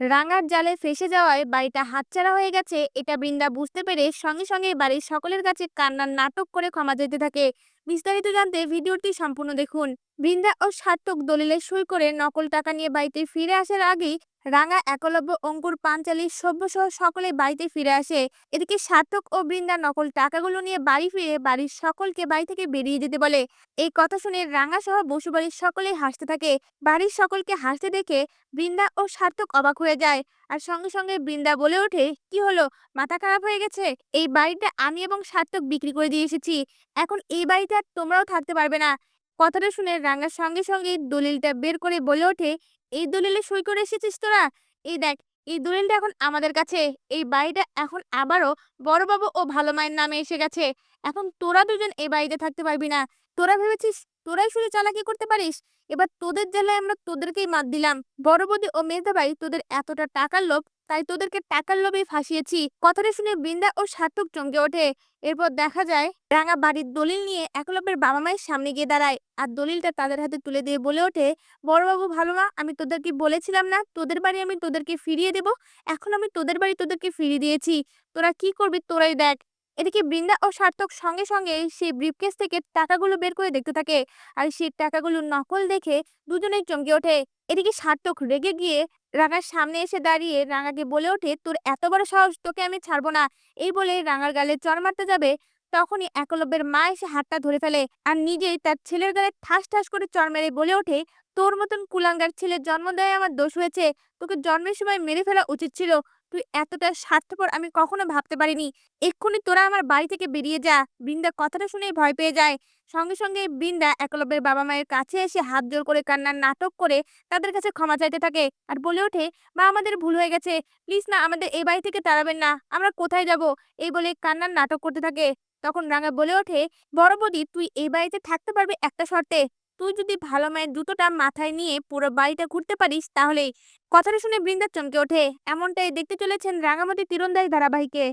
রাঙার জালে ফেসে যাওয়ায় বাড়িটা হাতছাড়া হয়ে গেছে, এটা বৃন্দা বুঝতে পেরে সঙ্গে সঙ্গে বাড়ির সকলের কাছে কান্নার নাটক করে ক্ষমা যেতে থাকে। বিস্তারিত জানতে ভিডিওটি সম্পূর্ণ দেখুন। বৃন্দা ও সার্থক দলিলে সই করে নকল টাকা নিয়ে বাড়িতে ফিরে আসার আগেই রাঙা একলব্য অঙ্কুর পাঞ্চালী সভ্য সহ সকলে বাড়িতে ফিরে আসে। এদিকে সার্থক ও বৃন্দা নকল টাকাগুলো নিয়ে বাড়ি ফিরে বাড়ির সকলকে বাড়ি থেকে বেরিয়ে যেতে বলে। এই কথা শুনে রাঙা সহ বসুবাড়ির সকলেই হাসতে থাকে। বাড়ির সকলকে হাসতে দেখে বৃন্দা ও সার্থক অবাক হয়ে যায়। আর সঙ্গে সঙ্গে বৃন্দা বলে ওঠে, কি হলো? মাথা খারাপ হয়ে গেছে? এই বাড়িটা আমি এবং সার্থক বিক্রি করে দিয়ে এসেছি। এখন এই বাড়িতে আর তোমরাও থাকতে পারবে না। কথাটা শুনে রাঙার সঙ্গে সঙ্গে দলিলটা বের করে বলে ওঠে এই দলিলে সই করে এসেছিস তোরা? এই দেখ, এই দলিলটা এখন আমাদের কাছে। এই বাড়িটা এখন আবারও বড়বাবু ও ভালো মায়ের নামে এসে গেছে। এখন তোরা দুজন এই বাড়িতে থাকতে পারবি না। তোরা ভেবেছিস তোরাই শুধু চালাকি করতে পারিস? এবার তোদের জেলায় আমরা তোদেরকেই মাত দিলাম। বড় বৌদি ও ভাই তোদের এতটা টাকার লোভ, তাই তোদেরকে টাকার লোভেই ফাঁসিয়েছি। কথাটা শুনে বৃন্দা ও সার্থক চমকে ওঠে। এরপর দেখা যায়, রাঙা বাড়ির দলিল নিয়ে একলব্যের বাবা মায়ের সামনে গিয়ে দাঁড়ায়। আর দলিলটা তাদের হাতে তুলে দিয়ে বলে ওঠে বড়বাবু ভালো মা, আমি তোদেরকে বলেছিলাম না? তোদের বাড়ি আমি তোদেরকে ফিরিয়ে দেব? এখন আমি তোদের বাড়ি তোদেরকে ফিরিয়ে দিয়েছি। তোরা কি করবি তোরাই দেখ। এদিকে বৃন্দা ও সার্থক সঙ্গে সঙ্গে সেই ব্রিফকেস থেকে টাকাগুলো বের করে দেখতে থাকে। আর সেই টাকাগুলো নকল দেখে দুজনেই চমকে ওঠে। এদিকে সার্থক রেগে গিয়ে রাঙার সামনে এসে দাঁড়িয়ে রাঙাকে বলে ওঠে, তোর এত বড় সাহস, তোকে আমি ছাড়বো না। এই বলে রাঙার গালে চর মারতে যাবে। তখনই একলব্যের মা এসে হাতটা ধরে ফেলে আর নিজেই তার ছেলের গালে ঠাস ঠাস করে চর মেরে বলে ওঠে, তোর মতন কুলাঙ্গার ছেলে জন্ম দেয় আমার দোষ হয়েছে। তোকে জন্মের সময় মেরে ফেলা উচিত ছিল। তুই এতটা স্বার্থপর আমি কখনো ভাবতে পারিনি। এক্ষুনি তোরা আমার বাড়ি থেকে বেরিয়ে যা। বৃন্দা কথাটা শুনেই ভয় পেয়ে যায়। সঙ্গে সঙ্গে বৃন্দা একলব্যের বাবা মায়ের কাছে এসে হাত জোর করে কান্নার নাটক করে তাদের কাছে ক্ষমা চাইতে থাকে আর বলে ওঠে, মা, আমাদের ভুল হয়ে গেছে। প্লিজ না, আমাদের এই বাড়ি থেকে তাড়াবেন না। আমরা কোথায় যাব? এই বলে কান্নার নাটক করতে থাকে। তখন রাঙা বলে ওঠে, বড় বৌদি, তুই এই বাড়িতে থাকতে পারবি একটা শর্তে। তুই যদি ভালো মায়ের জুতোটা মাথায় নিয়ে পুরো বাড়িটা ঘুরতে পারিস তাহলেই কথাটা শুনে বৃন্দা চমকে ওঠে। এমনটাই দেখতে চলেছেন রাঙামাটি তীরন্দাজ ধারাবাহিকে।